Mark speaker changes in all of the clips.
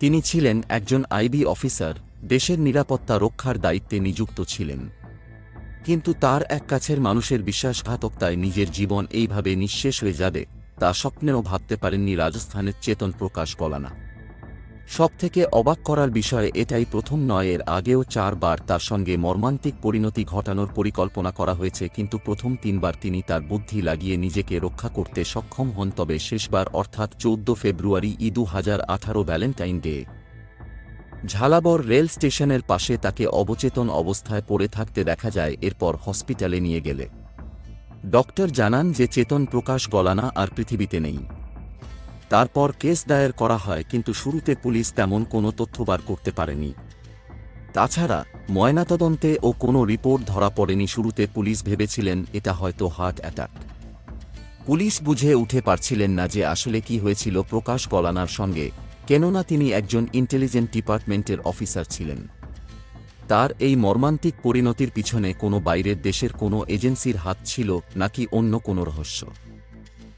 Speaker 1: তিনি ছিলেন একজন আইবি অফিসার, দেশের নিরাপত্তা রক্ষার দায়িত্বে নিযুক্ত ছিলেন। কিন্তু তার এক কাছের মানুষের বিশ্বাসঘাতকতায় নিজের জীবন এইভাবে নিঃশেষ হয়ে যাবে, তা স্বপ্নেও ভাবতে পারেননি রাজস্থানের চেতন প্রকাশ গলানা সবথেকে অবাক করার বিষয় এটাই প্রথম নয়, এর আগেও চারবার তার সঙ্গে মর্মান্তিক পরিণতি ঘটানোর পরিকল্পনা করা হয়েছে, কিন্তু প্রথম তিনবার তিনি তার বুদ্ধি লাগিয়ে নিজেকে রক্ষা করতে সক্ষম হন, তবে শেষবার অর্থাৎ চৌদ্দ ফেব্রুয়ারি ইদু হাজার আঠারো ভ্যালেন্টাইন ডে। ঝালাবর রেল স্টেশনের পাশে তাকে অবচেতন অবস্থায় পড়ে থাকতে দেখা যায়, এরপর হসপিটালে নিয়ে গেলে। ডক্টর জানান যে, চেতন প্রকাশ গলানা আর পৃথিবীতে নেই। তারপর কেস দায়ের করা হয়, কিন্তু শুরুতে পুলিশ তেমন কোনো তথ্য বার করতে পারেনি। তাছাড়া, ময়নাতদন্তে ও কোনো রিপোর্ট ধরা পড়েনি শুরুতে পুলিশ ভেবেছিলেন, এটা হয়তো হার্ট অ্যাটাক। পুলিশ বুঝে উঠে পারছিলেন না যে আসলে কি হয়েছিল, প্রকাশ গলানার সঙ্গে, কেননা তিনি একজন ইন্টেলিজেন্ট ডিপার্টমেন্টের অফিসার ছিলেন। তার এই মর্মান্তিক পরিণতির পিছনে কোনো বাইরের দেশের কোনো এজেন্সির হাত ছিল, নাকি অন্য কোনো রহস্য।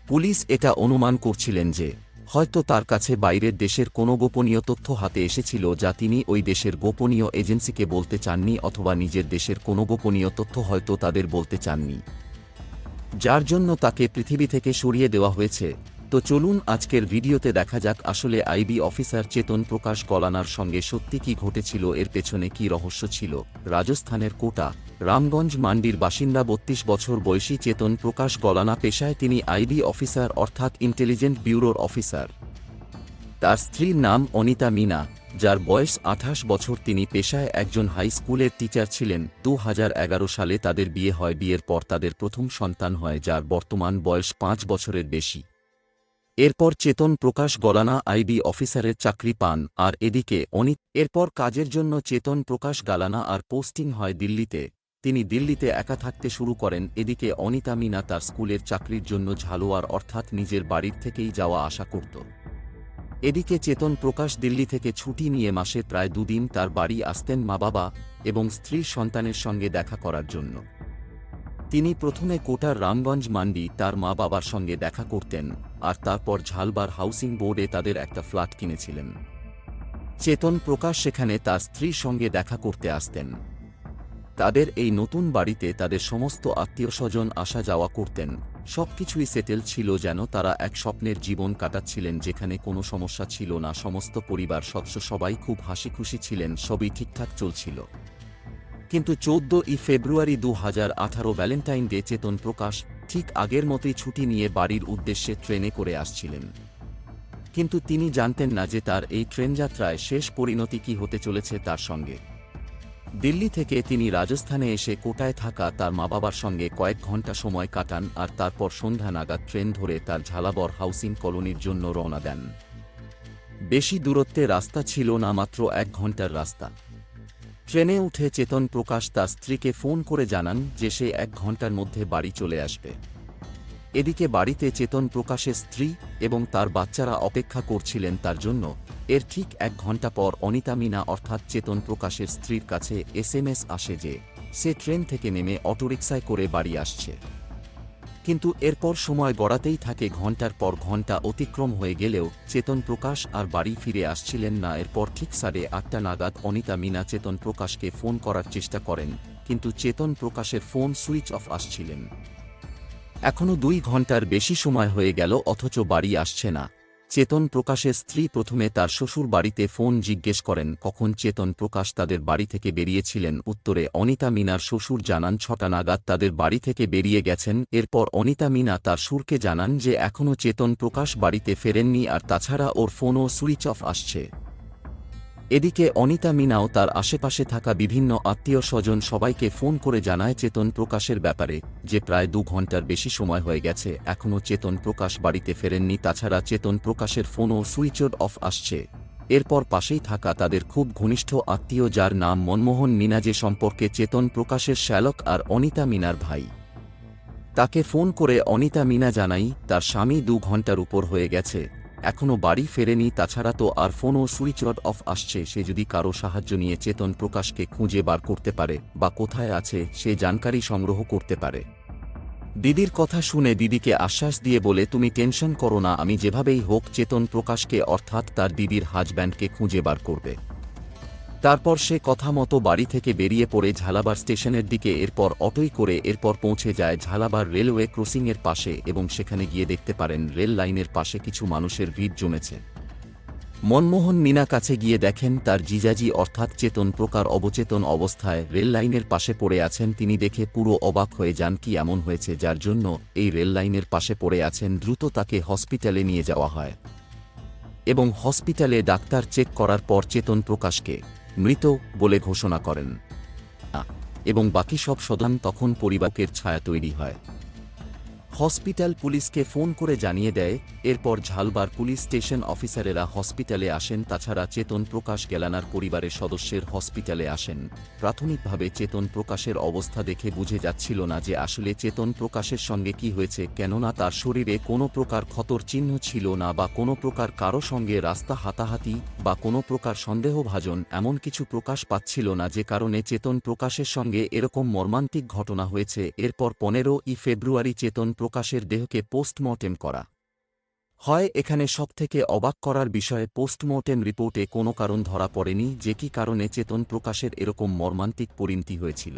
Speaker 1: পুলিশ এটা অনুমান করছিলেন যে হয়তো তার কাছে বাইরের দেশের কোনো গোপনীয় তথ্য হাতে এসেছিল যা তিনি ওই দেশের গোপনীয় এজেন্সিকে বলতে চাননি অথবা নিজের দেশের কোনো গোপনীয় তথ্য হয়তো তাদের বলতে চাননি। যার জন্য তাকে পৃথিবী থেকে সরিয়ে দেওয়া হয়েছে। তো চলুন আজকের ভিডিওতে দেখা যাক আসলে আইবি অফিসার চেতন প্রকাশ গলানার সঙ্গে সত্যি কি ঘটেছিল, এর পেছনে কি রহস্য ছিল? রাজস্থানের কোটা, রামগঞ্জ মান্ডির বাসিন্দা বত্রিশ বছর বয়সী চেতন প্রকাশ গলানা পেশায় তিনি আইবি অফিসার অর্থাৎ ইন্টেলিজেন্ট ব্যুরোর অফিসার। তার স্ত্রীর নাম অনিতা মিনা, যার বয়স আঠাশ বছর তিনি পেশায় একজন হাই স্কুলের টিচার ছিলেন। দু হাজার এগারো সালে তাদের বিয়ে হয়, বিয়ের পর তাদের প্রথম সন্তান হয়, যার বর্তমান বয়স পাঁচ বছরের বেশি। এরপর চেতন প্রকাশ গলানা আইবি অফিসারের চাকরি পান, আর এদিকে অনিত, এরপর কাজের জন্য চেতন প্রকাশ গালানা আর পোস্টিং হয় দিল্লিতে। তিনি দিল্লিতে একা থাকতে শুরু করেন, এদিকে অনিতা মিনা তার স্কুলের চাকরির জন্য ঝালোয়ার অর্থাৎ নিজের বাড়ির থেকেই যাওয়া আশা করত। এদিকে চেতন প্রকাশ দিল্লি থেকে ছুটি নিয়ে মাসে প্রায় দুদিন তার বাড়ি আসতেন মা বাবা এবং স্ত্রীর সন্তানের সঙ্গে দেখা করার জন্য। তিনি প্রথমে কোটার রামগঞ্জ মান্ডি তার মা বাবার সঙ্গে দেখা করতেন আর তারপর ঝালবার হাউসিং বোর্ডে তাদের একটা ফ্ল্যাট কিনেছিলেন। চেতন প্রকাশ সেখানে তার স্ত্রীর সঙ্গে দেখা করতে আসতেন। তাদের এই নতুন বাড়িতে তাদের সমস্ত আত্মীয় স্বজন আসা যাওয়া করতেন। সবকিছুই সেটেল ছিল যেন তারা এক স্বপ্নের জীবন কাটাচ্ছিলেন যেখানে কোনো সমস্যা ছিল না, সমস্ত পরিবার, সদস্য সবাই খুব হাসি খুশি ছিলেন, সবই ঠিকঠাক চলছিল। কিন্তু চৌদ্দ ই ফেব্রুয়ারি দু হাজার আঠারো ভ্যালেন্টাইন ডে চেতন প্রকাশ ঠিক আগের মতোই ছুটি নিয়ে বাড়ির উদ্দেশ্যে ট্রেনে করে আসছিলেন। কিন্তু তিনি জানতেন না যে তার এই ট্রেন যাত্রায় শেষ পরিণতি কি হতে চলেছে তার সঙ্গে। দিল্লি থেকে তিনি রাজস্থানে এসে কোটায় থাকা তার মা বাবার সঙ্গে কয়েক ঘণ্টা সময় কাটান আর তারপর সন্ধ্যা নাগাদ ট্রেন ধরে তার ঝালাবর হাউসিং কলোনির জন্য রওনা দেন। বেশি দূরত্বে রাস্তা ছিল না মাত্র এক ঘণ্টার রাস্তা। ট্রেনে উঠে চেতন প্রকাশ তার স্ত্রীকে ফোন করে জানান যে সে এক ঘণ্টার মধ্যে বাড়ি চলে আসবে। এদিকে বাড়িতে চেতন প্রকাশের স্ত্রী এবং তার বাচ্চারা অপেক্ষা করছিলেন তার জন্য। এর ঠিক এক ঘণ্টা পর অনিতা মিনা অর্থাৎ চেতন প্রকাশের স্ত্রীর কাছে এস আসে যে সে ট্রেন থেকে নেমে অটোরিকশায় করে বাড়ি আসছে। কিন্তু এরপর সময় গড়াতেই থাকে ঘণ্টার পর ঘণ্টা অতিক্রম হয়ে গেলেও চেতন প্রকাশ আর বাড়ি ফিরে আসছিলেন না। এরপর ঠিক সাড়ে আটটা নাগাদ অনিতা মিনা চেতন প্রকাশকে ফোন করার চেষ্টা করেন, কিন্তু চেতন প্রকাশের ফোন সুইচ অফ আসছিলেন। এখনও দুই ঘণ্টার বেশি সময় হয়ে গেল, অথচ বাড়ি আসছে না। চেতন প্রকাশের স্ত্রী প্রথমে তার শ্বশুর বাড়িতে ফোন জিজ্ঞেস করেন, কখন চেতন প্রকাশ তাদের বাড়ি থেকে বেরিয়েছিলেন? উত্তরে, অনিতা মিনার শ্বশুর জানান ছটা নাগাদ তাদের বাড়ি থেকে বেরিয়ে গেছেন। এরপর অনিতা মিনা তার সুরকে জানান যে এখনও চেতন প্রকাশ বাড়িতে ফেরেননি আর তাছাড়া ওর ফোনও সুইচ অফ আসছে। এদিকে অনিতা মিনাও তার আশেপাশে থাকা বিভিন্ন আত্মীয় স্বজন সবাইকে ফোন করে জানায় চেতন প্রকাশের ব্যাপারে, যে প্রায় দু ঘণ্টার বেশি সময় হয়ে গেছে, এখনও চেতন প্রকাশ বাড়িতে ফেরেননি, তাছাড়া চেতন প্রকাশের ফোনও সুইচড অফ আসছে। এরপর পাশেই থাকা তাদের খুব ঘনিষ্ঠ আত্মীয় যার নাম মনমোহন মিনা যে সম্পর্কে চেতন প্রকাশের শ্যালক আর অনিতা মিনার ভাই। তাকে ফোন করে অনিতা মিনা জানাই, তার স্বামী দু ঘণ্টার উপর হয়ে গেছে। এখনও বাড়ি ফেরেনি, তাছাড়া তো আর ফোনও সুইচ রড অফ আসছে, সে যদি কারও সাহায্য নিয়ে চেতন প্রকাশকে খুঁজে বার করতে পারে বা কোথায় আছে, সে জানকারি সংগ্রহ করতে পারে। দিদির কথা শুনে দিদিকে আশ্বাস দিয়ে বলে, তুমি টেনশন করো না, আমি যেভাবেই হোক চেতন প্রকাশকে, অর্থাৎ তার দিদির হাজব্যান্ডকে খুঁজে বার করবে। তারপর সে কথা মতো বাড়ি থেকে বেরিয়ে পড়ে ঝালাবার স্টেশনের দিকে, এরপর অটোই করে এরপর পৌঁছে যায় ঝালাবার রেলওয়ে ক্রসিংয়ের পাশে এবং সেখানে গিয়ে দেখতে পারেন রেল লাইনের পাশে কিছু মানুষের ভিড় জমেছে। মনমোহন মিনা কাছে গিয়ে দেখেন তার জিজাজি অর্থাৎ চেতন প্রকার অবচেতন অবস্থায় রেল লাইনের পাশে পড়ে আছেন। তিনি দেখে পুরো অবাক হয়ে যান, কি এমন হয়েছে যার জন্য এই রেল লাইনের পাশে পড়ে আছেন, দ্রুত তাকে হসপিটালে নিয়ে যাওয়া হয়। এবং হসপিটালে ডাক্তার চেক করার পর চেতন প্রকাশকে মৃত বলে ঘোষণা করেন। এবং বাকি সব সদান তখন পরিবারের ছায়া তৈরি হয়। হসপিটাল পুলিশকে ফোন করে জানিয়ে দেয়, এরপর ঝালবার পুলিশ স্টেশন অফিসারেরা হসপিটালে আসেন, তাছাড়া চেতন প্রকাশ গেলানার পরিবারের সদস্যের হসপিটালে আসেন। প্রাথমিকভাবে চেতন প্রকাশের অবস্থা দেখে বুঝে যাচ্ছিল না যে আসলে চেতন প্রকাশের সঙ্গে কি হয়েছে, কেননা তার শরীরে কোনো প্রকার ক্ষতর চিহ্ন ছিল না বা কোনো প্রকার কারও সঙ্গে রাস্তা হাতাহাতি বা কোনো প্রকার সন্দেহভাজন এমন কিছু প্রকাশ পাচ্ছিল না যে কারণে চেতন প্রকাশের সঙ্গে এরকম মর্মান্তিক ঘটনা হয়েছে। এরপর পনেরো ই ফেব্রুয়ারি চেতন প্রকাশের দেহকে পোস্টমর্টেম করা। হয় এখানে সবথেকে অবাক করার বিষয়ে পোস্টমর্টেম রিপোর্টে কোনো কারণ ধরা পড়েনি যে কি কারণে চেতন প্রকাশের এরকম মর্মান্তিক পরিণতি হয়েছিল।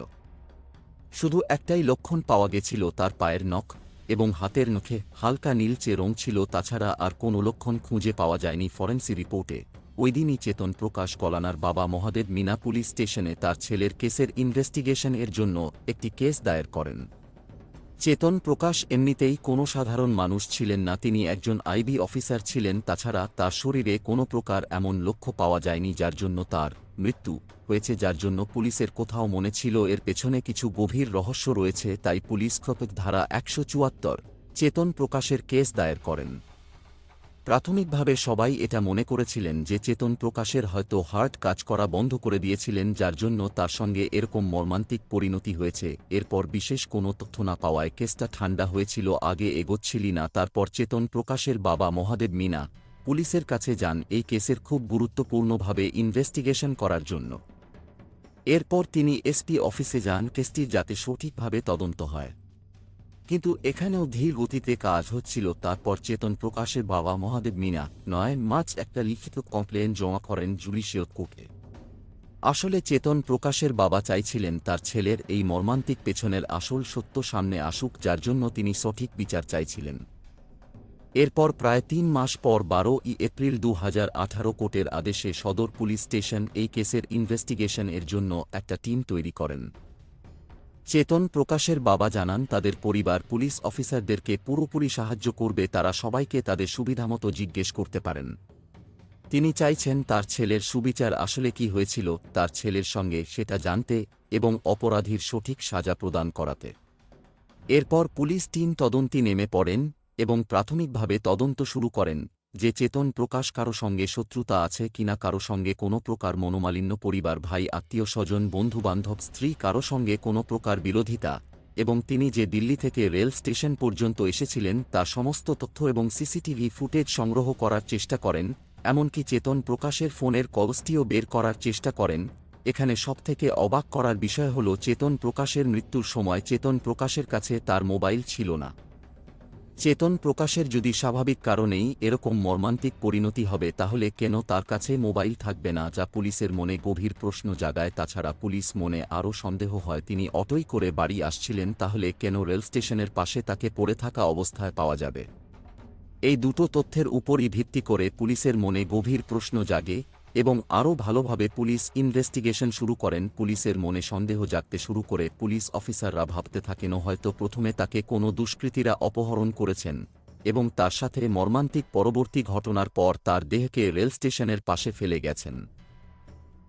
Speaker 1: শুধু একটাই লক্ষণ পাওয়া গেছিল তার পায়ের নখ এবং হাতের নখে, হালকা নীলচে রং ছিল, তাছাড়া আর কোনো লক্ষণ খুঁজে পাওয়া যায়নি ফরেন্সি রিপোর্টে। ওইদিনই চেতন প্রকাশ কলানার বাবা মহাদেব মিনা পুলিশ স্টেশনে তার ছেলের কেসের ইনভেস্টিগেশন এর জন্য একটি কেস দায়ের করেন। চেতন প্রকাশ এমনিতেই কোনো সাধারণ মানুষ ছিলেন না, তিনি একজন আইবি অফিসার ছিলেন, তাছাড়া তার শরীরে কোনো প্রকার এমন লক্ষ্য পাওয়া যায়নি যার জন্য তার মৃত্যু হয়েছে, যার জন্য পুলিশের কোথাও মনে ছিল এর পেছনে কিছু গভীর রহস্য রয়েছে, তাই পুলিশ ধারা একশো চুয়াত্তর, চেতন প্রকাশের কেস দায়ের করেন। প্রাথমিকভাবে সবাই এটা মনে করেছিলেন যে চেতন প্রকাশের হয়তো হার্ট কাজ করা বন্ধ করে দিয়েছিলেন যার জন্য তার সঙ্গে এরকম মর্মান্তিক পরিণতি হয়েছে। এরপর বিশেষ কোনো তথ্য না পাওয়ায় কেসটা ঠান্ডা হয়েছিল, আগে এগোচ্ছিলি না। তারপর চেতন প্রকাশের বাবা মহাদেব মিনা পুলিশের কাছে যান এই কেসের খুব গুরুত্বপূর্ণভাবে ইনভেস্টিগেশন করার জন্য। এরপর তিনি এসপি অফিসে যান। কেসটির যাতে সঠিকভাবে তদন্ত হয়। কিন্তু এখানেও ধীর গতিতে কাজ হচ্ছিল। তারপর চেতন প্রকাশের বাবা মহাদেব মিনা নয় মার্চ একটা লিখিত কমপ্লেন জমা করেন জুডিশিয়াল কোর্টে আসলে চেতন প্রকাশের বাবা চাইছিলেন তার ছেলের এই মর্মান্তিক পেছনের আসল সত্য সামনে আসুক, যার জন্য তিনি সঠিক বিচার চাইছিলেন। এরপর প্রায় তিন মাস পর বারো ই এপ্রিল দু হাজার আঠারো কোর্টের আদেশে সদর পুলিশ স্টেশন এই কেসের ইনভেস্টিগেশন এর জন্য একটা টিম তৈরি করেন। চেতন প্রকাশের বাবা জানান, তাদের পরিবার পুলিশ অফিসারদেরকে পুরোপুরি সাহায্য করবে, তারা সবাইকে তাদের সুবিধামতো জিজ্ঞেস করতে পারেন। তিনি চাইছেন তার ছেলের সুবিচার আসলে কি হয়েছিল, তার ছেলের সঙ্গে সেটা জানতে এবং অপরাধীর সঠিক সাজা প্রদান করাতে। এরপর পুলিশ টিম তদন্তি নেমে পড়েন এবং প্রাথমিকভাবে তদন্ত শুরু করেন। যে চেতন প্রকাশ কারও সঙ্গে শত্রুতা আছে কিনা কারও সঙ্গে কোনো প্রকার মনোমালিন্য পরিবার ভাই, আত্মীয় স্বজন, বন্ধুবান্ধব, স্ত্রী কারও সঙ্গে কোনো প্রকার বিরোধিতা, এবং তিনি যে দিল্লি থেকে রেল স্টেশন পর্যন্ত এসেছিলেন তা সমস্ত তথ্য এবং সিসিটিভি ফুটেজ সংগ্রহ করার চেষ্টা করেন, এমনকি চেতন প্রকাশের ফোনের কবস্টিও বের করার চেষ্টা করেন। এখানে সবথেকে অবাক করার বিষয় হল, চেতন প্রকাশের মৃত্যুর সময় চেতন প্রকাশের কাছে তার মোবাইল ছিল না। চেতন প্রকাশের যদি স্বাভাবিক কারণেই এরকম মর্মান্তিক পরিণতি হবে, তাহলে কেন তার কাছে মোবাইল থাকবে না, যা পুলিশের মনে গভীর প্রশ্ন জাগায়? তাছাড়া পুলিশ মনে আরও সন্দেহ হয়, তিনি অটোই করে বাড়ি আসছিলেন, তাহলে কেন রেল স্টেশনের পাশে তাকে পড়ে থাকা অবস্থায় পাওয়া যাবে? এই দুটো তথ্যের উপরই ভিত্তি করে পুলিশের মনে গভীর প্রশ্ন জাগে এবং আরও ভালোভাবে পুলিশ ইনভেস্টিগেশন শুরু করেন। পুলিশের মনে সন্দেহ জাগতে শুরু করে পুলিশ অফিসাররা ভাবতে থাকেন, হয়তো প্রথমে তাকে কোনো দুষ্কৃতীরা অপহরণ করেছেন এবং তার সাথে মর্মান্তিক পরবর্তী ঘটনার পর তার দেহকে রেল স্টেশনের পাশে ফেলে গেছেন।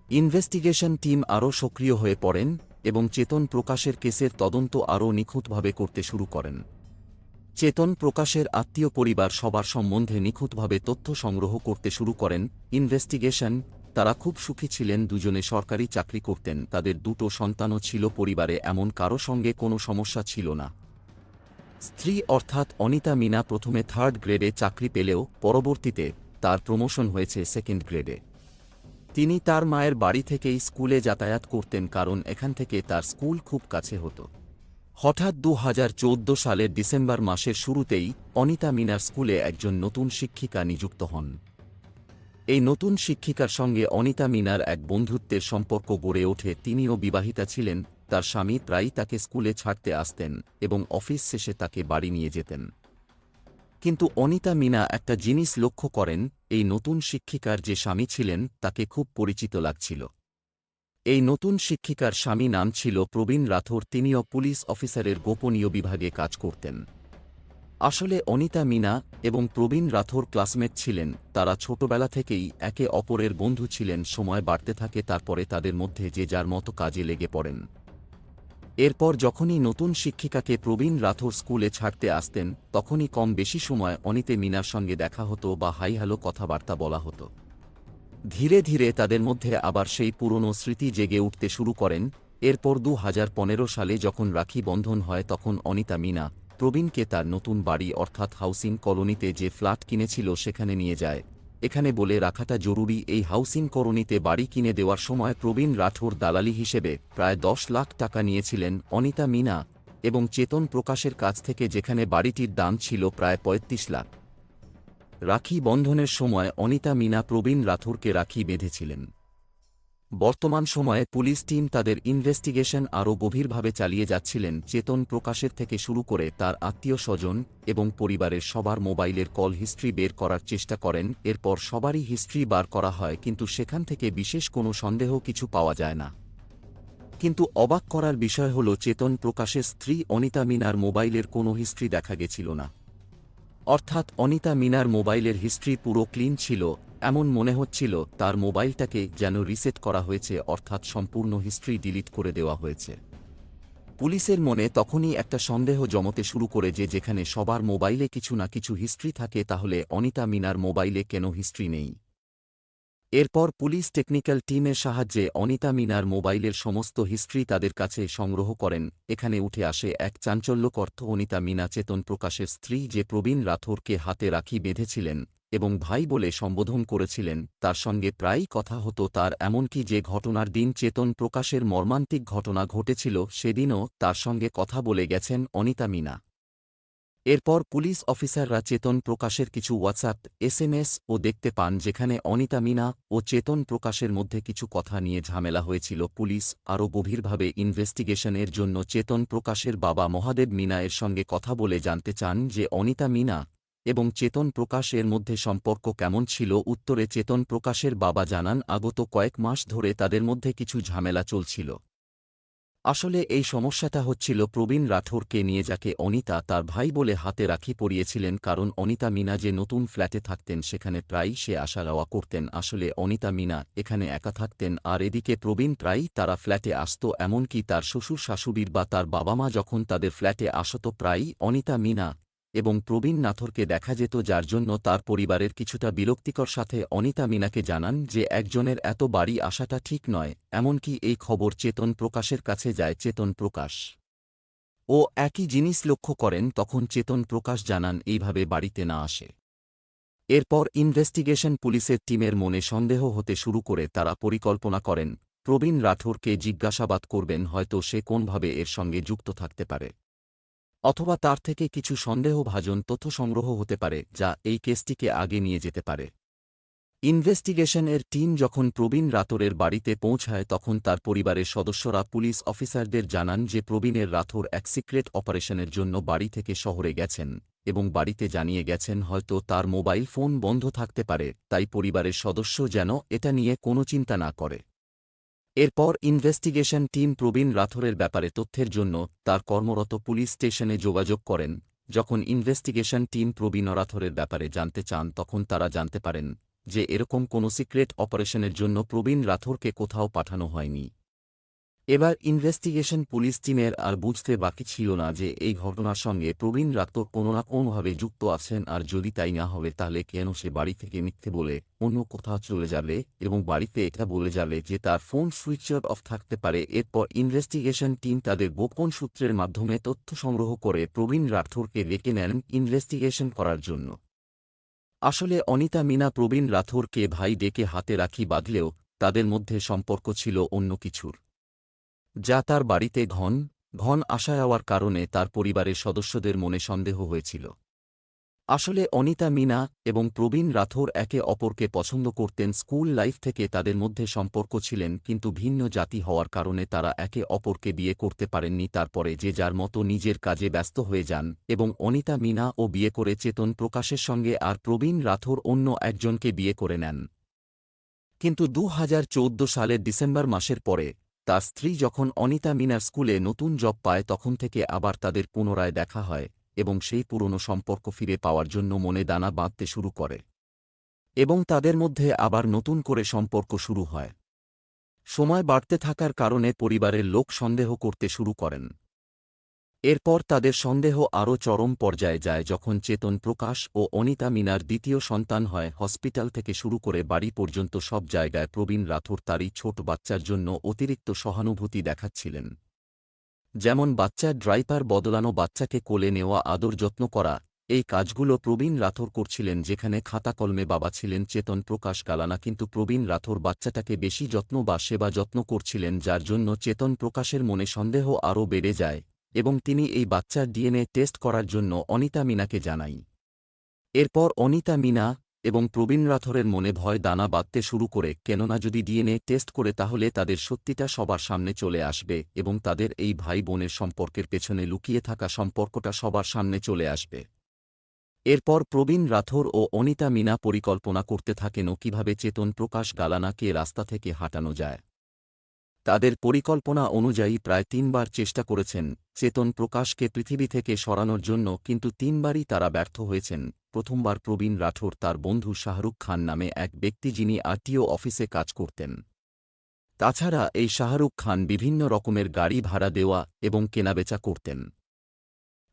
Speaker 1: ইনভেস্টিগেশন টিম আরও সক্রিয় হয়ে পড়েন এবং চেতন প্রকাশের কেসের তদন্ত আরও নিখুঁতভাবে করতে শুরু করেন। চেতন প্রকাশের আত্মীয় পরিবার সবার সম্বন্ধে নিখুঁতভাবে তথ্য সংগ্রহ করতে শুরু করেন। ইনভেস্টিগেশন, তারা খুব সুখী ছিলেন দুজনে সরকারি চাকরি করতেন, তাদের দুটো সন্তানও ছিল পরিবারে, এমন কারও সঙ্গে কোনো সমস্যা ছিল না। স্ত্রী অর্থাৎ অনিতা মিনা প্রথমে থার্ড গ্রেডে চাকরি পেলেও, পরবর্তীতে তার প্রমোশন হয়েছে সেকেন্ড গ্রেডে। তিনি তার মায়ের বাড়ি থেকেই স্কুলে যাতায়াত করতেন, কারণ এখান থেকে তার স্কুল খুব কাছে হতো। হঠাৎ দু হাজার চৌদ্দ সালের ডিসেম্বর মাসের শুরুতেই অনিতা মিনার স্কুলে একজন নতুন শিক্ষিকা নিযুক্ত হন। এই নতুন শিক্ষিকার সঙ্গে অনিতা মিনার এক বন্ধুত্বের সম্পর্ক গড়ে ওঠে। তিনিও বিবাহিতা ছিলেন, তার স্বামী প্রায়ই তাকে স্কুলে ছাড়তে আসতেন এবং অফিস শেষে তাকে বাড়ি নিয়ে যেতেন। কিন্তু অনিতা মিনা একটা জিনিস লক্ষ্য করেন, এই নতুন শিক্ষিকার যে স্বামী ছিলেন, তাকে খুব পরিচিত লাগছিল। এই নতুন শিক্ষিকার স্বামী নাম ছিল প্রবীণ রাথোর। তিনিও পুলিশ অফিসারের গোপনীয় বিভাগে কাজ করতেন। আসলে অনিতা মিনা এবং প্রবীণ রাথোর ক্লাসমেট ছিলেন। তারা ছোটবেলা থেকেই একে অপরের বন্ধু ছিলেন। সময় বাড়তে থাকে, তারপরে তাদের মধ্যে যে যার মতো কাজে লেগে পড়েন। এরপর যখনই নতুন শিক্ষিকাকে প্রবীণ রাথোর স্কুলে ছাড়তে আসতেন, তখনই কম বেশি সময় অনিতে মিনার সঙ্গে দেখা হতো বা হাই হ্যালো কথাবার্তা বলা হতো। ধীরে ধীরে তাদের মধ্যে আবার সেই পুরনো স্মৃতি জেগে উঠতে শুরু করেন। এরপর দু হাজার পনেরো সালে যখন রাখি বন্ধন হয় তখন অনিতা মিনা প্রবীণকে তার নতুন বাড়ি অর্থাৎ হাউসিং কলোনিতে যে ফ্ল্যাট কিনেছিল সেখানে নিয়ে যায়। এখানে বলে রাখাটা জরুরি, এই হাউসিং কলোনিতে বাড়ি কিনে দেওয়ার সময় প্রবীণ রাঠোর দালালি হিসেবে প্রায় দশ লাখ টাকা নিয়েছিলেন অনিতা মিনা এবং চেতন প্রকাশের কাছ থেকে যেখানে বাড়িটির দাম ছিল প্রায় পঁয়ত্রিশ লাখ। রাখি বন্ধনের সময় অনিতা মিনা প্রবীণ রাথোরকে রাখি বেঁধেছিলেন। বর্তমান সময়ে পুলিশ টিম তাদের ইনভেস্টিগেশন আরও গভীরভাবে চালিয়ে যাচ্ছিলেন, চেতন প্রকাশের থেকে শুরু করে তার আত্মীয় স্বজন এবং পরিবারের সবার মোবাইলের কল হিস্ট্রি বের করার চেষ্টা করেন, এরপর সবারই হিস্ট্রি বার করা হয় কিন্তু সেখান থেকে বিশেষ কোনো সন্দেহ কিছু পাওয়া যায় না। কিন্তু অবাক করার বিষয় হল, চেতন প্রকাশের স্ত্রী অনিতা মিনার মোবাইলের কোনো হিস্ট্রি দেখা গেছিল না। অর্থাৎ অনিতা মিনার মোবাইলের হিস্ট্রি পুরো ক্লিন ছিল, এমন মনে হচ্ছিল তার মোবাইলটাকে যেন রিসেট করা হয়েছে, অর্থাৎ সম্পূর্ণ হিস্ট্রি ডিলিট করে দেওয়া হয়েছে। পুলিশের মনে তখনই একটা সন্দেহ জমতে শুরু করে যে যেখানে সবার মোবাইলে কিছু না কিছু হিস্ট্রি থাকে, তাহলে অনিতা মিনার মোবাইলে কেন হিস্ট্রি নেই? এরপর পুলিশ টেকনিক্যাল টিমের সাহায্যে অনিতা মিনার মোবাইলের সমস্ত হিস্ট্রি তাদের কাছে সংগ্রহ করেন। এখানে উঠে আসে এক চাঞ্চল্যকর্থ অনিতা মিনা চেতন প্রকাশের স্ত্রী যে প্রবীণ রাথোরকে হাতে রাখি বেঁধেছিলেন এবং ভাই বলে সম্বোধন করেছিলেন, তার সঙ্গে প্রায়ই কথা হতো তার, এমনকি যে ঘটনার দিন চেতন প্রকাশের মর্মান্তিক ঘটনা ঘটেছিল, সেদিনও তার সঙ্গে কথা বলে গেছেন অনিতা মিনা। এরপর পুলিশ অফিসাররা চেতন প্রকাশের কিছু হোয়াটসঅ্যাপ, এসএমএস ও দেখতে পান যেখানে অনিতা মিনা ও চেতন প্রকাশের মধ্যে কিছু কথা নিয়ে ঝামেলা হয়েছিল। পুলিশ আরও গভীরভাবে ইনভেস্টিগেশনের জন্য চেতন প্রকাশের বাবা মহাদেব মিনা এর সঙ্গে কথা বলে জানতে চান যে অনিতা মিনা এবং চেতন প্রকাশ এর মধ্যে সম্পর্ক কেমন ছিল। উত্তরে, চেতন প্রকাশের বাবা জানান, আগত কয়েক মাস ধরে তাদের মধ্যে কিছু ঝামেলা চলছিল। আসলে এই সমস্যাটা হচ্ছিল প্রবীণ রাঠোরকে নিয়ে যাকে অনিতা তার ভাই বলে হাতে রাখি পড়িয়েছিলেন কারণ অনিতা মিনা যে নতুন ফ্ল্যাটে থাকতেন সেখানে প্রায়ই সে আসা যাওয়া করতেন। আসলে অনিতা মিনা এখানে একা থাকতেন আর এদিকে প্রবীণ প্রায়ই তারা ফ্ল্যাটে আসত এমনকি তার শ্বশুর শাশুড়ির বা তার বাবা মা যখন তাদের ফ্ল্যাটে আসত প্রায়ই অনিতা মিনা এবং প্রবীণ নাথরকে দেখা যেত যার জন্য তার পরিবারের কিছুটা বিরক্তিকর সাথে অনিতা মিনাকে জানান যে একজনের এত বাড়ি আসাটা ঠিক নয়, এমনকি এই খবর চেতন প্রকাশের কাছে যায় চেতন প্রকাশ। ও একই জিনিস লক্ষ্য করেন তখন চেতন প্রকাশ জানান এইভাবে বাড়িতে না আসে। এরপর ইনভেস্টিগেশন পুলিশের টিমের মনে সন্দেহ হতে শুরু করে তারা পরিকল্পনা করেন, প্রবীণ রাঠোরকে জিজ্ঞাসাবাদ করবেন হয়তো সে কোনভাবে এর সঙ্গে যুক্ত থাকতে পারে। অথবা তার থেকে কিছু সন্দেহভাজন তথ্য সংগ্রহ হতে পারে, যা এই কেসটিকে আগে নিয়ে যেতে পারে। ইনভেস্টিগেশনের টিম যখন প্রবীণ রাতরের বাড়িতে পৌঁছায়, তখন তার পরিবারের সদস্যরা পুলিশ অফিসারদের জানান যে প্রবীণের রাথোর এক সিক্রেট অপারেশনের জন্য বাড়ি থেকে শহরে গেছেন এবং বাড়িতে জানিয়ে গেছেন, হয়তো তার মোবাইল ফোন বন্ধ থাকতে পারে, তাই পরিবারের সদস্য যেন এটা নিয়ে কোনো চিন্তা না করে। এরপর ইনভেস্টিগেশন টিম প্রবীণ রাথোরের ব্যাপারে তথ্যের জন্য তার কর্মরত পুলিশ স্টেশনে যোগাযোগ করেন। যখন ইনভেস্টিগেশন টিম প্রবীণ রাথোরের ব্যাপারে জানতে চান, তখন তারা জানতে পারেন যে এরকম কোনো সিক্রেট অপারেশনের জন্য প্রবীণ রাথোরকে কোথাও পাঠানো হয়নি। এবার ইনভেস্টিগেশন পুলিশ টিমের আর বুঝতে বাকি ছিল না যে এই ঘটনার সঙ্গে প্রবীণ রাথোর কোনো না কোনোভাবে যুক্ত আছেন আর যদি তাই না হবে তাহলে কেন সে বাড়ি থেকে মিথ্যে বলে অন্য কোথাও চলে যাবে এবং বাড়িতে এটা বলে যাবে যে তার ফোন সুইচ অফ থাকতে পারে। এরপর ইনভেস্টিগেশন টিম তাদের গোপন সূত্রের মাধ্যমে তথ্য সংগ্রহ করে প্রবীণ রাথোরকে ডেকে নেন ইনভেস্টিগেশন করার জন্য। আসলে অনিতা মিনা প্রবীণ রাথোরকে ভাই ডেকে হাতে রাখি বাঁধলেও তাদের মধ্যে সম্পর্ক ছিল অন্য কিছুর। যা তার বাড়িতে ঘন ঘন আশা হওয়ার কারণে তার পরিবারের সদস্যদের মনে সন্দেহ হয়েছিল। আসলে অনিতা মিনা এবং প্রবীণ রাথোর একে অপরকে পছন্দ করতেন স্কুল লাইফ থেকে তাদের মধ্যে সম্পর্ক ছিলেন কিন্তু ভিন্ন জাতি হওয়ার কারণে তারা একে অপরকে বিয়ে করতে পারেননি তারপরে যে যার মতো নিজের কাজে ব্যস্ত হয়ে যান এবং অনিতা মিনা ও বিয়ে করে চেতন প্রকাশের সঙ্গে আর প্রবীণ রাথোর অন্য একজনকে বিয়ে করে নেন। কিন্তু দু হাজার চৌদ্দ সালের ডিসেম্বর মাসের পরে তার স্ত্রী যখন অনিতা মিনার স্কুলে নতুন জব পায় তখন থেকে আবার তাদের পুনরায় দেখা হয় এবং সেই পুরনো সম্পর্ক ফিরে পাওয়ার জন্য মনে দানা বাঁধতে শুরু করে। এবং তাদের মধ্যে আবার নতুন করে সম্পর্ক শুরু হয়। সময় বাড়তে থাকার কারণে পরিবারের লোক সন্দেহ করতে শুরু করেন। এরপর তাদের সন্দেহ আরও চরম পর্যায়ে যায় যখন চেতন প্রকাশ ও অনিতা মিনার দ্বিতীয় সন্তান হয় হসপিটাল থেকে শুরু করে বাড়ি পর্যন্ত সব জায়গায় প্রবীণ রাথোর তারই ছোট বাচ্চার জন্য অতিরিক্ত সহানুভূতি দেখাচ্ছিলেন। যেমন বাচ্চার ড্রাইপার বদলানো বাচ্চাকে কোলে নেওয়া আদর যত্ন করা, এই কাজগুলো প্রবীণ রাথোর করছিলেন যেখানে খাতা কলমে বাবা ছিলেন চেতন প্রকাশ গালানা কিন্তু প্রবীণ রাথোর বাচ্চাটাকে বেশি যত্ন বা সেবা যত্ন করছিলেন যার জন্য চেতন প্রকাশের মনে সন্দেহ আরও বেড়ে যায়। এবং তিনি এই বাচ্চার ডিএনএ টেস্ট করার জন্য অনিতা মিনাকে জানাই। এরপর অনিতা মিনা এবং প্রবীণ রাথরের মনে ভয় দানা বাঁধতে শুরু করে, কেননা যদি ডিএনএ টেস্ট করে তাহলে তাদের সত্যিটা সবার সামনে চলে আসবে এবং তাদের এই ভাই বোনের সম্পর্কের পেছনে লুকিয়ে থাকা সম্পর্কটা সবার সামনে চলে আসবে। এরপর প্রবীণ রাথোর ও অনিতা মিনা পরিকল্পনা করতে থাকেন কীভাবে চেতন প্রকাশ গালানাকে রাস্তা থেকে হাঁটানো যায়। তাদের পরিকল্পনা অনুযায়ী প্রায় তিনবার চেষ্টা করেছেন চেতন প্রকাশকে পৃথিবী থেকে সরানোর জন্য, কিন্তু তিনবারই তারা ব্যর্থ হয়েছেন। প্রথমবার প্রবীণ রাঠোর তার বন্ধু শাহরুখ খান নামে এক ব্যক্তি যিনি আরটিও অফিসে কাজ করতেন। তাছাড়া এই শাহরুখ খান বিভিন্ন রকমের গাড়ি ভাড়া দেওয়া এবং কেনাবেচা করতেন।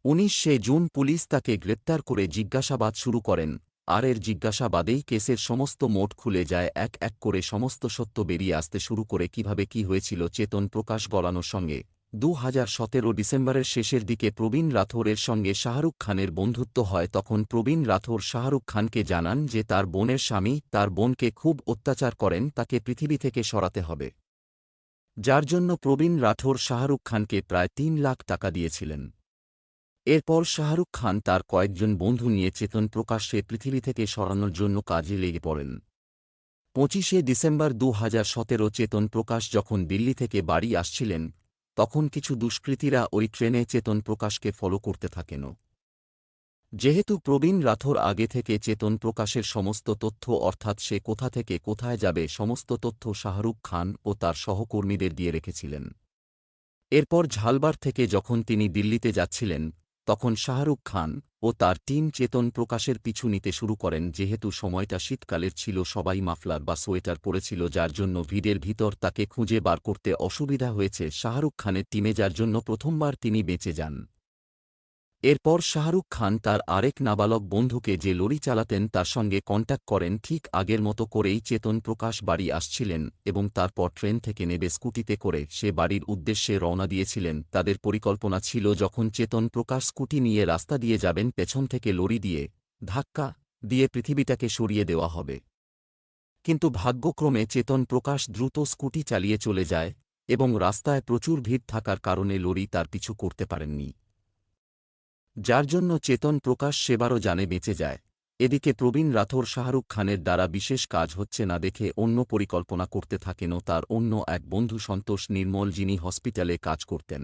Speaker 1: উনিশে জুন পুলিশ তাকে গ্রেপ্তার করে জিজ্ঞাসাবাদ শুরু করেন। আর এর জিজ্ঞাসাবাদেই কেসের সমস্ত মোট খুলে যায় এক এক করে সমস্ত সত্য বেরিয়ে আসতে শুরু করে কীভাবে কি হয়েছিল চেতন প্রকাশ গলানোর সঙ্গে। দু হাজার সতেরো ডিসেম্বরের শেষের দিকে প্রবীণ রাথোরের সঙ্গে শাহরুখ খানের বন্ধুত্ব হয় তখন প্রবীণ রাথোর শাহরুখ খানকে জানান যে তার বোনের স্বামী তার বোনকে খুব অত্যাচার করেন, তাকে পৃথিবী থেকে সরাতে হবে। যার জন্য প্রবীণ রাঠোর শাহরুখ খানকে প্রায় তিন লাখ টাকা দিয়েছিলেন। এরপর শাহরুখ খান তার কয়েকজন বন্ধু নিয়ে চেতন প্রকাশ্যে পৃথিবী থেকে সরানোর জন্য কাজে লেগে পড়েন। পঁচিশে ডিসেম্বর দু হাজার সতেরো চেতন প্রকাশ যখন দিল্লি থেকে বাড়ি আসছিলেন, তখন কিছু দুষ্কৃতীরা ওই ট্রেনে চেতন প্রকাশকে ফলো করতে থাকেন। যেহেতু প্রবীণ রাথোর আগে থেকে চেতন প্রকাশের সমস্ত তথ্য, অর্থাৎ সে কোথা থেকে কোথায় যাবে, সমস্ত তথ্য শাহরুখ খান ও তার সহকর্মীদের দিয়ে রেখেছিলেন। এরপর ঝালবার থেকে যখন তিনি দিল্লিতে যাচ্ছিলেন তখন শাহরুখ খান ও তার টিম চেতন প্রকাশের পিছু নিতে শুরু করেন, যেহেতু সময়টা শীতকালের ছিল, সবাই মাফলার বা সোয়েটার পরেছিল, যার জন্য ভিড়ের ভিতর তাকে খুঁজে বার করতে অসুবিধা হয়েছে। শাহরুখ খানের টিমে যার জন্য প্রথমবার তিনি বেঁচে যান। এরপর শাহরুখ খান তার আরেক নাবালক বন্ধুকে যে লরি চালাতেন তার সঙ্গে কন্ট্যাক্ট করেন ঠিক আগের মতো করেই চেতন প্রকাশ বাড়ি আসছিলেন এবং তারপর ট্রেন থেকে নেবে স্কুটিতে করে সে বাড়ির উদ্দেশ্যে রওনা দিয়েছিলেন। তাদের পরিকল্পনা ছিল যখন চেতন প্রকাশ স্কুটি নিয়ে রাস্তা দিয়ে যাবেন পেছন থেকে লরি দিয়ে, ধাক্কা দিয়ে পৃথিবীটাকে সরিয়ে দেওয়া হবে। কিন্তু ভাগ্যক্রমে চেতন প্রকাশ দ্রুত স্কুটি চালিয়ে চলে যায় এবং রাস্তায় প্রচুর ভিড় থাকার কারণে লরি তার পিছু করতে পারেননি। যার জন্য চেতন প্রকাশ সেবারও জানে বেঁচে যায়। এদিকে প্রবীণ রাথোর শাহরুখ খানের দ্বারা বিশেষ কাজ হচ্ছে না দেখে অন্য পরিকল্পনা করতে থাকেনও তার অন্য এক বন্ধু সন্তোষ নির্মল যিনি হসপিটালে কাজ করতেন।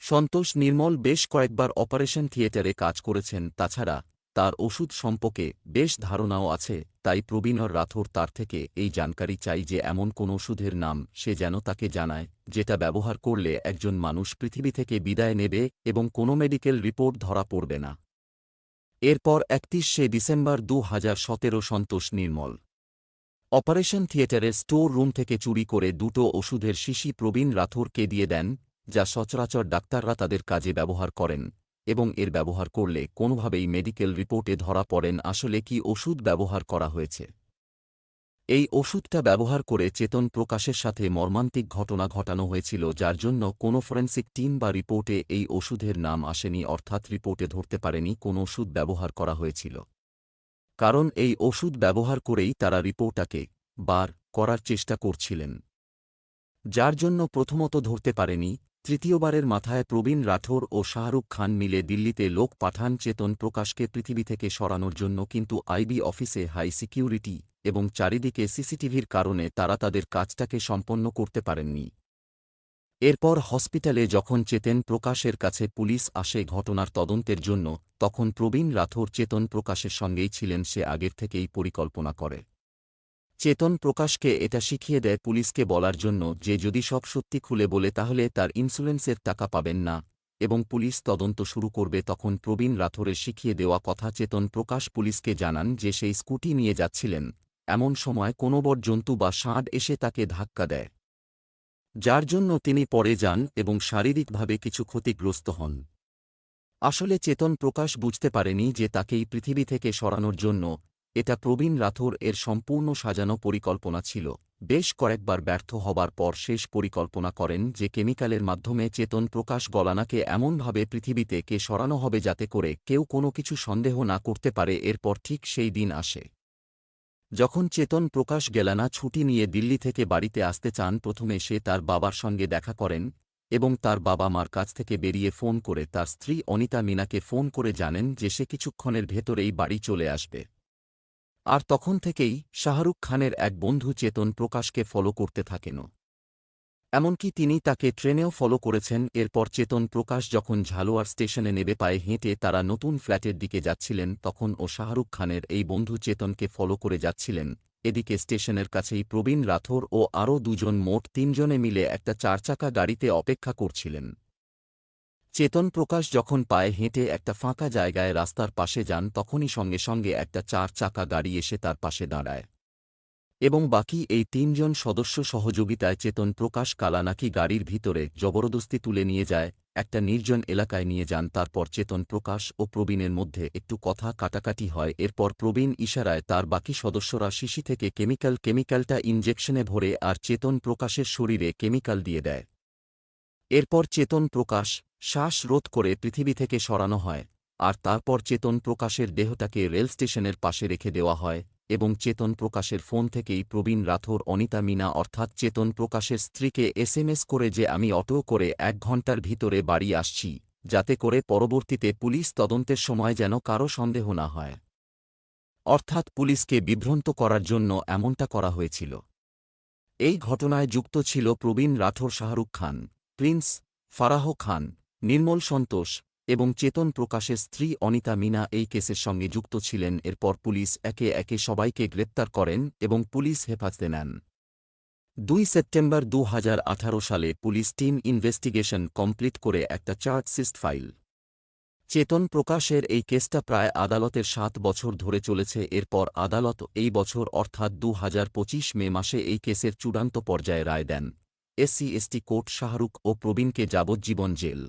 Speaker 1: সন্তোষ নির্মল বেশ কয়েকবার অপারেশন থিয়েটারে কাজ করেছেন, তাছাড়া তার ওষুধ সম্পর্কে বেশ ধারণাও আছে। তাই প্রবীণর রাথোর তার থেকে এই জানকারি চাই যে এমন কোন ওষুধের নাম সে যেন তাকে জানায়, যেটা ব্যবহার করলে একজন মানুষ পৃথিবী থেকে বিদায় নেবে এবং কোনো মেডিকেল রিপোর্ট ধরা পড়বে না। এরপর একত্রিশে ডিসেম্বর দু হাজার সতেরো সন্তোষ নির্মল। অপারেশন থিয়েটারের স্টোর রুম থেকে চুরি করে দুটো ওষুধের শিশি প্রবীণ রাথোরকে দিয়ে দেন, যা সচরাচর ডাক্তাররা তাদের কাজে ব্যবহার করেন। এবং এর ব্যবহার করলে কোনোভাবেই মেডিকেল রিপোর্টে ধরা পড়েন আসলে কি ওষুধ ব্যবহার করা হয়েছে। এই ওষুধটা ব্যবহার করে চেতন প্রকাশের সাথে মর্মান্তিক ঘটনা ঘটানো হয়েছিল যার জন্য কোনো ফরেন্সিক টিম বা রিপোর্টে এই ওষুধের নাম আসেনি অর্থাৎ রিপোর্টে ধরতে পারেনি কোন ওষুধ ব্যবহার করা হয়েছিল। কারণ এই ওষুধ ব্যবহার করেই তারা রিপোর্টটাকে বার করার চেষ্টা করছিলেন। যার জন্য প্রথমত ধরতে পারেনি তৃতীয়বারের মাথায় প্রবীণ রাঠোর ও শাহরুখ খান মিলে দিল্লিতে লোক পাঠান চেতন প্রকাশকে পৃথিবী থেকে সরানোর জন্য কিন্তু আইবি অফিসে হাই সিকিউরিটি এবং চারিদিকে সিসিটিভির কারণে তারা তাদের কাজটাকে সম্পন্ন করতে পারেননি। এরপর হসপিটালে যখন চেতন প্রকাশের কাছে পুলিশ আসে ঘটনার তদন্তের জন্য, তখন প্রবীণ রাথোর চেতন প্রকাশের সঙ্গেই ছিলেন সে আগের থেকেই পরিকল্পনা করে। চেতন প্রকাশকে এটা শিখিয়ে দেয় পুলিশকে বলার জন্য যে যদি সব সত্যি খুলে বলে তাহলে তার ইন্স্যুরেন্সের টাকা পাবেন না। এবং পুলিশ তদন্ত শুরু করবে তখন প্রবীণ রাথোরের শিখিয়ে দেওয়া কথা চেতন প্রকাশ পুলিশকে জানান যে সেই স্কুটি নিয়ে যাচ্ছিলেন। এমন সময় কোনো বর জন্তু বা ষাঁড় এসে তাকে ধাক্কা দেয়। যার জন্য তিনি পরে যান এবং শারীরিকভাবে কিছু ক্ষতিগ্রস্ত হন। আসলে চেতন প্রকাশ বুঝতে পারেনি যে তাকেই পৃথিবী থেকে সরানোর জন্য এটা প্রবীণ রাথোর এর সম্পূর্ণ সাজানো পরিকল্পনা ছিল। বেশ কয়েকবার ব্যর্থ হবার পর শেষ পরিকল্পনা করেন যে কেমিক্যালের মাধ্যমে চেতন প্রকাশ গলানাকে এমনভাবে পৃথিবীতে কে সরানো হবে যাতে করে কেউ কোনো কিছু সন্দেহ না করতে পারে, এরপর ঠিক সেই দিন আসে। যখন চেতন প্রকাশ গেলানা ছুটি নিয়ে দিল্লি থেকে বাড়িতে আসতে চান, প্রথমে সে তার বাবার সঙ্গে দেখা করেন এবং তার বাবা মার কাছ থেকে বেরিয়ে ফোন করে তার স্ত্রী অনিতা মিনাকে ফোন করে জানেন যে সে কিছুক্ষণের ভেতরেই বাড়ি চলে আসবে। আর তখন থেকেই শাহরুখ খানের এক বন্ধু চেতন প্রকাশকে ফলো করতে থাকেন। এমনকি তিনি তাকে ট্রেনেও ফলো করেছেন। এরপর চেতন প্রকাশ যখন ঝালোয়ার স্টেশনে নেবে পায়ে হেঁটে তারা নতুন ফ্ল্যাটের দিকে যাচ্ছিলেন, তখন ও শাহরুখ খানের এই বন্ধু চেতনকে ফলো করে যাচ্ছিলেন। এদিকে স্টেশনের কাছেই প্রবীণ রাথোর ও আরও দুজন মোট তিনজনে মিলে একটা চারচাকা গাড়িতে অপেক্ষা করছিলেন। চেতন প্রকাশ যখন পায়ে হেঁটে একটা ফাঁকা জায়গায় রাস্তার পাশে যান, তখনই সঙ্গে সঙ্গে একটা চার চাকা গাড়ি এসে তার পাশে দাঁড়ায়। এবং বাকি এই তিনজন সদস্য সহযোগিতায় চেতন প্রকাশ কালানাকি গাড়ির ভিতরে জবরদস্তি তুলে নিয়ে যায়, একটা নির্জন এলাকায় নিয়ে যান। তারপর চেতন প্রকাশ ও প্রবীণের মধ্যে একটু কথা কাটাকাটি হয়। এরপর প্রবীণ ইশারায় তার বাকি সদস্যরা শিশি থেকে কেমিক্যাল, কেমিক্যালটা ইনজেকশনে ভরে আর চেতন প্রকাশের শরীরে কেমিক্যাল দিয়ে দেয়। এরপর চেতন প্রকাশ শ্বাস রোধ করে পৃথিবী থেকে সরানো হয়, আর তারপর চেতন প্রকাশের দেহটাকে রেল স্টেশনের পাশে রেখে দেওয়া হয়, এবং চেতন প্রকাশের ফোন থেকেই প্রবীণ রাথোর অনিতা মিনা অর্থাৎ চেতন প্রকাশের স্ত্রীকে এসএমএস করে যে আমি অটো করে এক ঘণ্টার ভিতরে বাড়ি আসছি, যাতে করে পরবর্তীতে পুলিশ তদন্তের সময় যেন কারও সন্দেহ না হয়। অর্থাৎ পুলিশকে বিভ্রান্ত করার জন্য এমনটা করা হয়েছিল। এই ঘটনায় যুক্ত ছিল প্রবীণ রাঠোর শাহরুখ খান, প্রিন্স ফারাহ খান নির্মল সন্তোষ এবং চেতন প্রকাশের স্ত্রী অনিতা মিনা এই কেসের সঙ্গে যুক্ত ছিলেন, এরপর পুলিশ একে একে সবাইকে গ্রেপ্তার করেন এবং পুলিশ হেফাজতে নেন। দুই সেপ্টেম্বর দু হাজার আঠারো সালে পুলিশ টিম ইনভেস্টিগেশন কমপ্লিট করে একটা চার্জশিট ফাইল। চেতন প্রকাশের এই কেসটা প্রায় আদালতের সাত বছর ধরে চলেছে, এরপর আদালত এই বছর অর্থাৎ দু হাজার পঁচিশ মে মাসে এই কেসের চূড়ান্ত পর্যায়ে রায় দেন। এসসি, এসটি কোর্ট শাহরুখ ও প্রবীণকে যাবজ্জীবন জেল।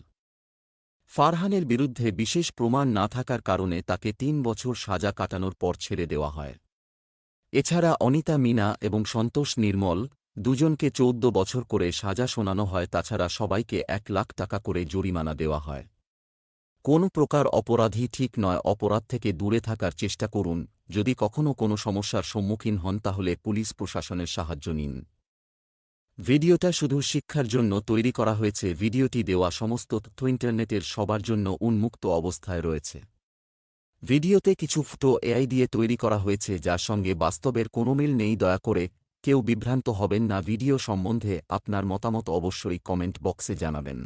Speaker 1: ফারহানের বিরুদ্ধে বিশেষ প্রমাণ না থাকার কারণে তাকে তিন বছর সাজা কাটানোর পর ছেড়ে দেওয়া হয়। এছাড়া অনিতা মিনা এবং সন্তোষ নির্মল দুজনকে চৌদ্দ বছর করে সাজা শোনানো হয়, তাছাড়া সবাইকে এক লাখ টাকা করে জরিমানা দেওয়া হয়। কোন প্রকার অপরাধী ঠিক নয়, অপরাধ থেকে দূরে থাকার চেষ্টা করুন। যদি কখনও কোনো সমস্যার সম্মুখীন হন, তাহলে পুলিশ প্রশাসনের সাহায্য নিন। ভিডিওটা শুধু শিক্ষার জন্য তৈরি করা হয়েছে, ভিডিওটি দেওয়া সমস্ত তথ্য ইন্টারনেটের সবার জন্য উন্মুক্ত অবস্থায় রয়েছে। ভিডিওতে কিছু ফটো এআই দিয়ে তৈরি করা হয়েছে, যার সঙ্গে বাস্তবের কোনো মিল নেই, দয়া করে কেউ বিভ্রান্ত হবেন না। ভিডিও সম্বন্ধে আপনার মতামত অবশ্যই কমেন্ট বক্সে জানাবেন।